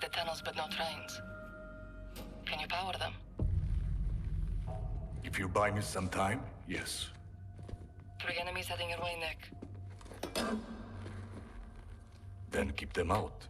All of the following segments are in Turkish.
the tunnels but no trains. Can you power them? If you buy me some time, yes. Three enemies heading your way, Nick. Then keep them out.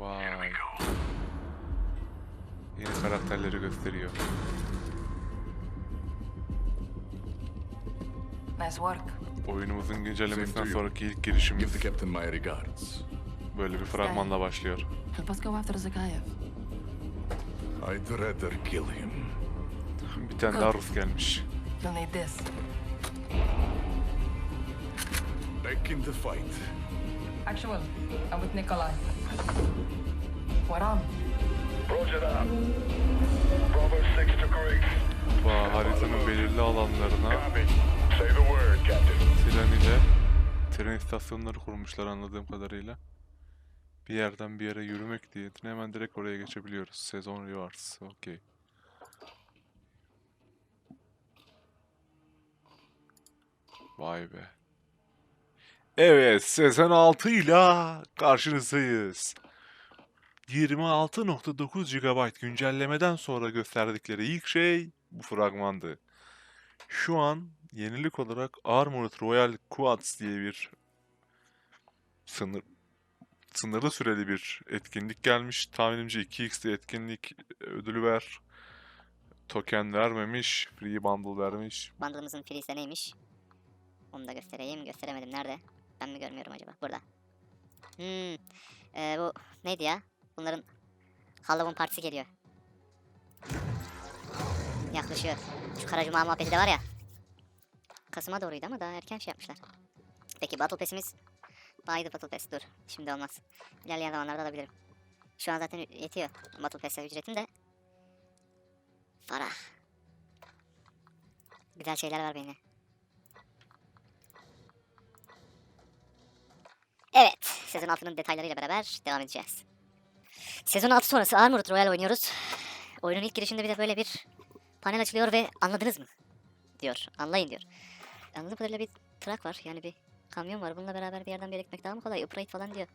Vay. Go. Yeni karakterleri gösteriyor. Nice work. Oyunumuzun güncellemesinden sonraki ilk Give girişimiz the captain my regards. böyle bir fragmanla başlıyor. Help us go after Zakayev. I'd rather kill him. Bir tane daha Rus gelmiş. You'll need this. Back in the fight. Actual, I'm with Nikolai. We're on. Roger that. Bravo 6 to Griggs. Vay haritanın belirli alanlarına tren ile tren istasyonları kurmuşlar anladığım kadarıyla. Bir yerden bir yere yürümek niyetine hemen direkt oraya geçebiliyoruz. Sezon rewards. Okey. Vay be. Evet, sezon 6 ile karşınızdayız. 26.9 GB güncellemeden sonra gösterdikleri ilk şey bu fragmandı. Şu an yenilik olarak Armored Royal Quads diye bir sınır sınırlı süreli bir etkinlik gelmiş. Tahminimce 2x'de etkinlik ödülü ver. Token vermemiş. Free bundle vermiş. Bundle'ımızın free'si neymiş? Onu da göstereyim. Gösteremedim. Nerede? Ben mi görmüyorum acaba? Burada. Hmm. Ee, bu neydi ya? Bunların Halloween partisi geliyor. Yaklaşıyor. Şu kara cuma muhabbeti de var ya. Kasım'a doğruydu ama daha erken şey yapmışlar. Peki Battle Pass'imiz Baydı Battle Pass. Dur. Şimdi olmaz. İlerleyen zamanlarda alabilirim. Şu an zaten yetiyor. Battle Pass'e ücretim de. Farah. Güzel şeyler var benimle. Sezon 6'nın detaylarıyla beraber devam edeceğiz. Sezon 6 sonrası Armored Royal oynuyoruz. Oyunun ilk girişinde bir de böyle bir panel açılıyor ve anladınız mı? Diyor, anlayın diyor. Anladığım kadarıyla bir trak var, yani bir kamyon var. Bununla beraber bir yerden bir yere gitmek daha mı kolay? Upright falan diyor.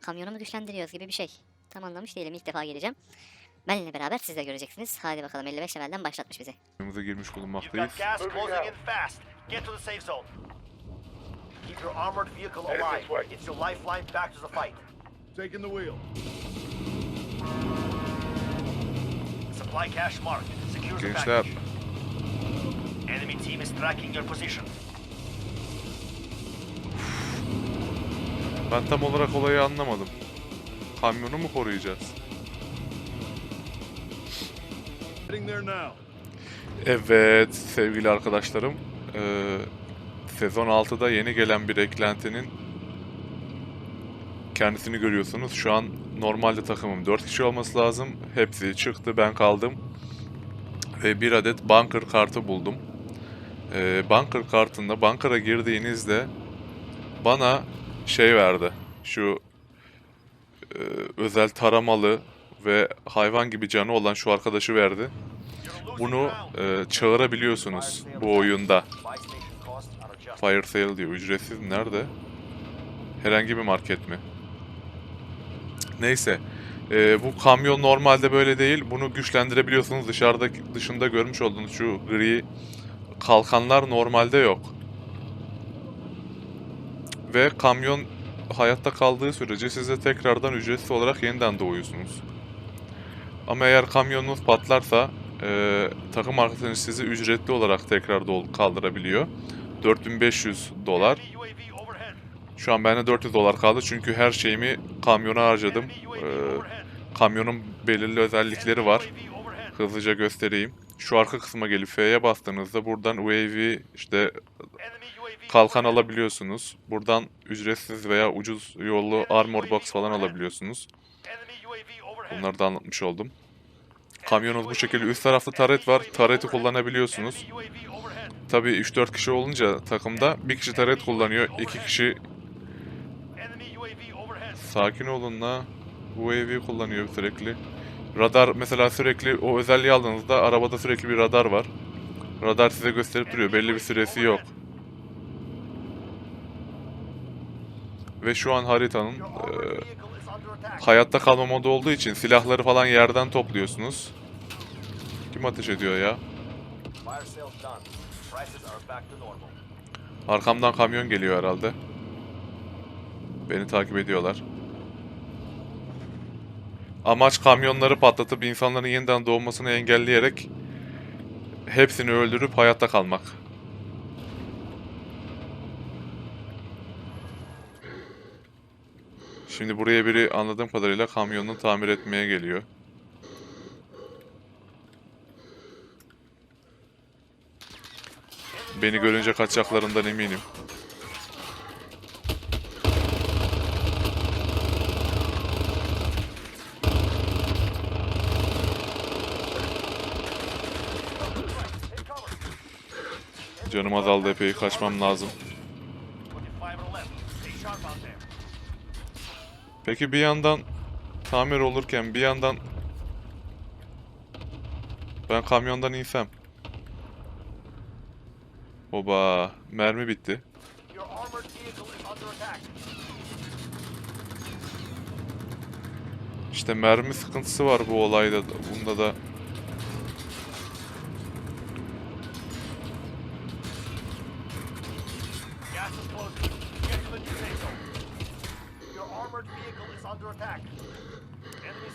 Kamyonu mu güçlendiriyoruz gibi bir şey. Tam anlamış değilim, ilk defa geleceğim. Benimle beraber siz de göreceksiniz. Hadi bakalım 55 levelden başlatmış bizi. Oyunumuza girmiş You've bulunmaktayız. got gas closing in fast. Get to the safe zone. Keep your armored vehicle alive. It's your lifeline back to the fight. Taking the wheel. Supply cache marked. Secure the package. Enemy team is tracking your position. ben tam olarak olayı anlamadım. Kamyonu mu koruyacağız? Heading there now. Evet sevgili arkadaşlarım. eee, sezon 6'da yeni gelen bir eklentinin kendisini görüyorsunuz. Şu an normalde takımım 4 kişi olması lazım. Hepsi çıktı ben kaldım. Ve bir adet bunker kartı buldum. Eee bunker kartında bunkera girdiğinizde bana şey verdi. Şu eee, özel taramalı ve hayvan gibi canı olan şu arkadaşı verdi. Bunu e, çağırabiliyorsunuz bu oyunda. Fire sale diyor. Ücretsiz nerede? Herhangi bir market mi? Neyse. E, bu kamyon normalde böyle değil. Bunu güçlendirebiliyorsunuz. Dışarıda dışında görmüş olduğunuz şu gri kalkanlar normalde yok. Ve kamyon hayatta kaldığı sürece size tekrardan ücretsiz olarak yeniden doğuyorsunuz. Ama eğer kamyonunuz patlarsa e, takım arkadaşınız sizi ücretli olarak tekrar kaldırabiliyor. 4500 dolar. Şu an bende 400 dolar kaldı çünkü her şeyimi kamyona harcadım. Ee, kamyonun belirli özellikleri var. Hızlıca göstereyim. Şu arka kısma gelip F'ye bastığınızda buradan UAV işte kalkan alabiliyorsunuz. Buradan ücretsiz veya ucuz yollu armor box falan alabiliyorsunuz. Bunları da anlatmış oldum. Kamyonunuz bu şekilde üst tarafta taret var. Tareti kullanabiliyorsunuz. Tabii 3-4 kişi olunca takımda bir kişi taret kullanıyor. iki kişi sakin olun la. UAV kullanıyor sürekli. Radar mesela sürekli o özelliği aldığınızda arabada sürekli bir radar var. Radar size gösterip duruyor. Belli bir süresi yok. Ve şu an haritanın attack. hayatta kalma modu olduğu için silahları falan yerden topluyorsunuz. Kim ateş ediyor ya? Arkamdan kamyon geliyor herhalde. Beni takip ediyorlar. Amaç kamyonları patlatıp insanların yeniden doğmasını engelleyerek hepsini öldürüp hayatta kalmak. Şimdi buraya biri anladığım kadarıyla kamyonunu tamir etmeye geliyor. Beni görünce kaçacaklarından eminim. Canım azaldı epey kaçmam lazım. 25 on the left. Stay sharp out there. Peki bir yandan tamir olurken bir yandan ben kamyondan insem. Oba mermi bitti. İşte mermi sıkıntısı var bu olayda da- bunda da.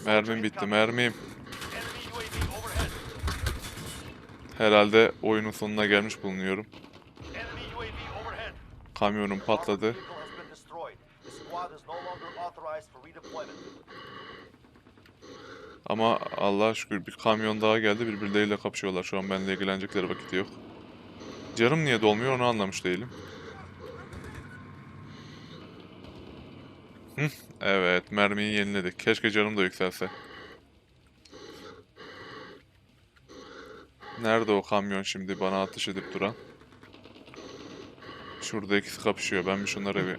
Mermim bitti mermim. Herhalde oyunun sonuna gelmiş bulunuyorum. Enemy UAV overhead. Kamyonum patladı. Vehicle has been destroyed. The squad is no longer authorized for redeployment. Ama Allah'a şükür bir kamyon daha geldi birbirleriyle kapışıyorlar. Şu an benimle ilgilenecekleri vakit yok. Canım niye dolmuyor onu anlamış değilim. Evet mermiyi yeniledik. Keşke canım da yükselse. Nerede o kamyon şimdi bana ateş edip duran? Şurada ikisi kapışıyor. Ben bir şunlara bir...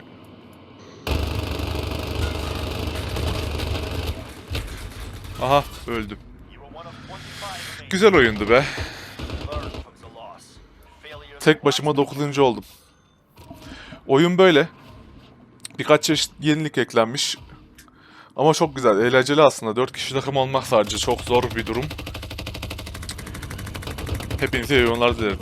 Aha öldüm. You were one of 25 remaining. Güzel oyundu be. Tek başıma 9. oldum. Oyun böyle. Birkaç çeşit yenilik eklenmiş. Ama çok güzel, eğlenceli aslında. 4 kişi takım olmak sadece çok zor bir durum. Hepinize iyi oyunlar dilerim.